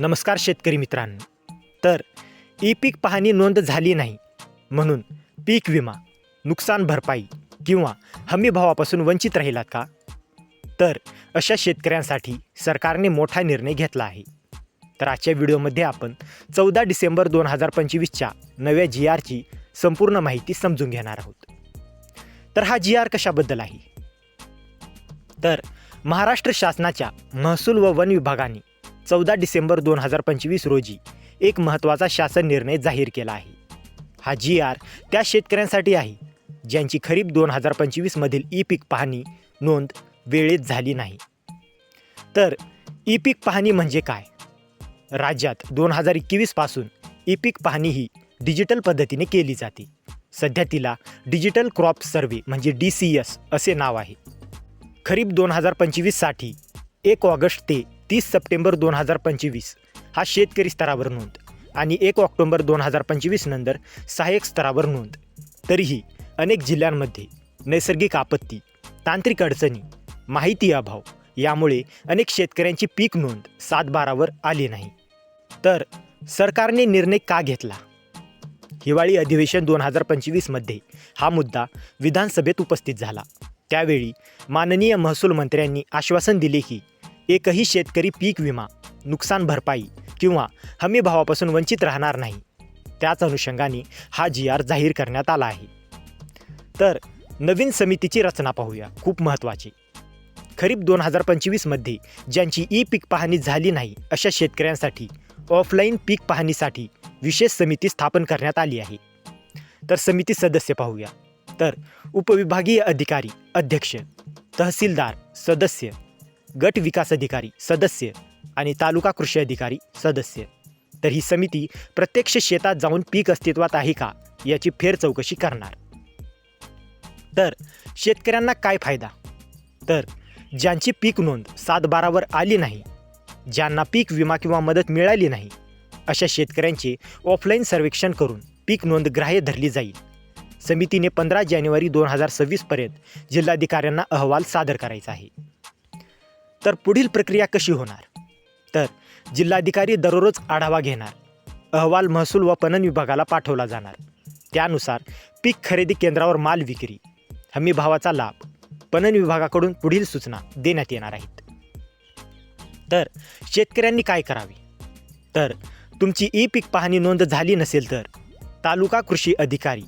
नमस्कार शेतकरी मित्रांनो. तर ई पीक पाहणी नोंद झाली नाही. म्हणून पीक विमा नुकसान भरपाई किंवा हमी भावापासून वंचित राहिलात का? तर अशा शेतकऱ्यांसाठी सरकारने मोठा निर्णय घेतला आहे. तर आजच्या व्हिडिओमध्ये आपण चौदा डिसेंबर दोन हजार पंचवीसच्या नव्या जी आरची संपूर्ण माहिती समजून घेणार आहोत. तर हा जी आर कशाबद्दल आहे? तर महाराष्ट्र शासनाच्या महसूल व वन विभागाने चौदा डिसेंबर दोन हजार पंचवीस रोजी एक महत्त्वाचा शासन निर्णय जाहीर केला आहे. हा जी आर त्या शेतकऱ्यांसाठी आहे ज्यांची खरीप दोन हजार पंचवीसमधील ई पीक पाहणी नोंद वेळेत झाली नाही. तर ई पीक पाहणी म्हणजे काय? राज्यात दोन हजार एकवीसपासून ई पीक पाहणी ही डिजिटल पद्धतीने केली जाते. सध्या तिला डिजिटल क्रॉप सर्व्हे म्हणजे डी सी एस असे नाव आहे. खरीप दोन हजार पंचवीससाठी एक ऑगस्ट ते तीस सप्टेंबर दोन हजार पंचवीस. हा शेतकरी स्तरावर नोंद आणि एक ऑक्टोबर दोन हजार पंचवीस नंतर सहाय्यक स्तरावर नोंद. तरीही अनेक जिल्ह्यांमध्ये नैसर्गिक आपत्ती तांत्रिक अडचणी माहिती अभाव यामुळे अनेक शेतकऱ्यांची पीक नोंद सात बारावर आली नाही. तर सरकारने निर्णय का घेतला? हिवाळी अधिवेशन दोन हजार पंचवीसमध्ये हा मुद्दा विधानसभेत उपस्थित झाला. त्यावेळी माननीय महसूल मंत्र्यांनी आश्वासन दिले की एकही शेतकरी पीक विमा नुकसान भरपाई किंवा हमी भावापासून वंचित राहणार नाही. त्याच अनुषंगाने हा जी आर जाहीर करण्यात आला आहे. तर नवीन समितीची रचना पाहूया. खूप महत्त्वाची. खरीप दोन हजार पंचवीसमध्ये ज्यांची ई पीक पाहणी झाली नाही अशा शेतकऱ्यांसाठी ऑफलाईन पीक पाहणीसाठी विशेष समिती स्थापन करण्यात आली आहे. तर समिती सदस्य पाहूया. तर उपविभागीय अधिकारी अध्यक्ष तहसीलदार सदस्य गट विकास अधिकारी सदस्य आणि तालुका कृषी अधिकारी सदस्य. तर ही समिती प्रत्यक्ष शेतात जाऊन पीक अस्तित्वात आहे का याची फेर चौकशी करणार. तर शेतकऱ्यांना काय फायदा? तर ज्यांची पीक नोंद सात बारावर आली नाही ज्यांना पीक विमा किंवा मदत मिळाली नाही अशा शेतकऱ्यांचे ऑफलाईन सर्वेक्षण करून पीक नोंद ग्राह्य धरली जाईल. समितीने पंधरा जानेवारी दोन हजार सव्वीसपर्यंत जिल्हाधिकाऱ्यांना अहवाल सादर करायचा आहे. तर पुढील प्रक्रिया कशी होणार? तर जिल्हाधिकारी दररोज आढावा घेणार. अहवाल महसूल व पणन विभागाला पाठवला जाणार. त्यानुसार पीक खरेदी केंद्रावर माल विक्री हमी भावाचा लाभ पणन विभागाकडून पुढील सूचना देण्यात येणार आहेत. तर शेतकऱ्यांनी काय करावे? तर तुमची ई पीक पाहणी नोंद झाली नसेल तर तालुका कृषी अधिकारी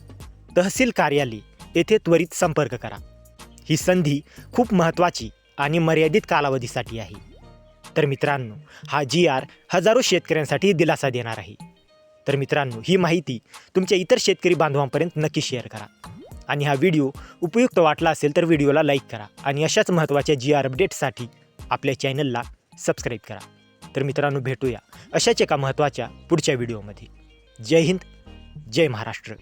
तहसील कार्यालय येथे त्वरित संपर्क करा. ही संधी खूप महत्त्वाची आणि मर्यादित कालावधीसाठी आहे. तर मित्रांनो हा जी आर हजारो शेतकऱ्यांसाठी दिलासा देणार आहे. तर मित्रांनो ही माहिती तुमच्या इतर शेतकरी बांधवांपर्यंत नक्की शेअर करा. आणि हा व्हिडिओ उपयुक्त वाटला असेल तर व्हिडिओला लाईक करा आणि अशाच महत्त्वाच्या जी आर अपडेटसाठी आपल्या चॅनलला सबस्क्राईब करा. तर मित्रांनो भेटूया अशाच एका महत्त्वाच्या पुढच्या व्हिडिओमध्ये. जय हिंद जय महाराष्ट्र.